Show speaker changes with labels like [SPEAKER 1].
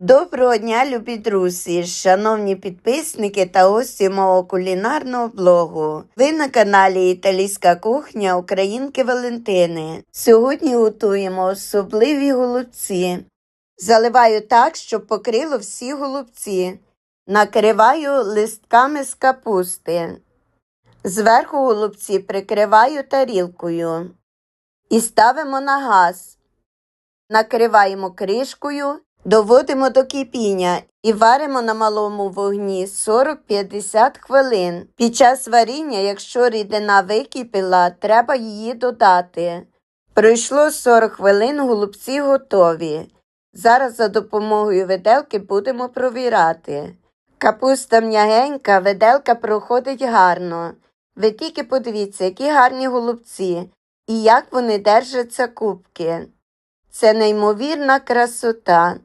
[SPEAKER 1] Доброго дня, любі друзі, шановні підписники та гості мого кулінарного блогу. Ви на каналі Італійська кухня Українки Валентини. Сьогодні готуємо особливі голубці. Заливаю так, щоб покрило всі голубці. Накриваю листками з капусти. Зверху голубці прикриваю тарілкою і ставимо на газ. Накриваємо кришкою, доводимо до кипіння і варимо на малому вогні 40-50 хвилин. Під час варіння, якщо рідина википіла, треба її додати. Пройшло 40 хвилин, голубці готові. Зараз за допомогою виделки будемо провірати. Капуста м'ягенька, виделка проходить гарно. Ви тільки подивіться, які гарні голубці і як вони держаться кубки. Це неймовірна красота.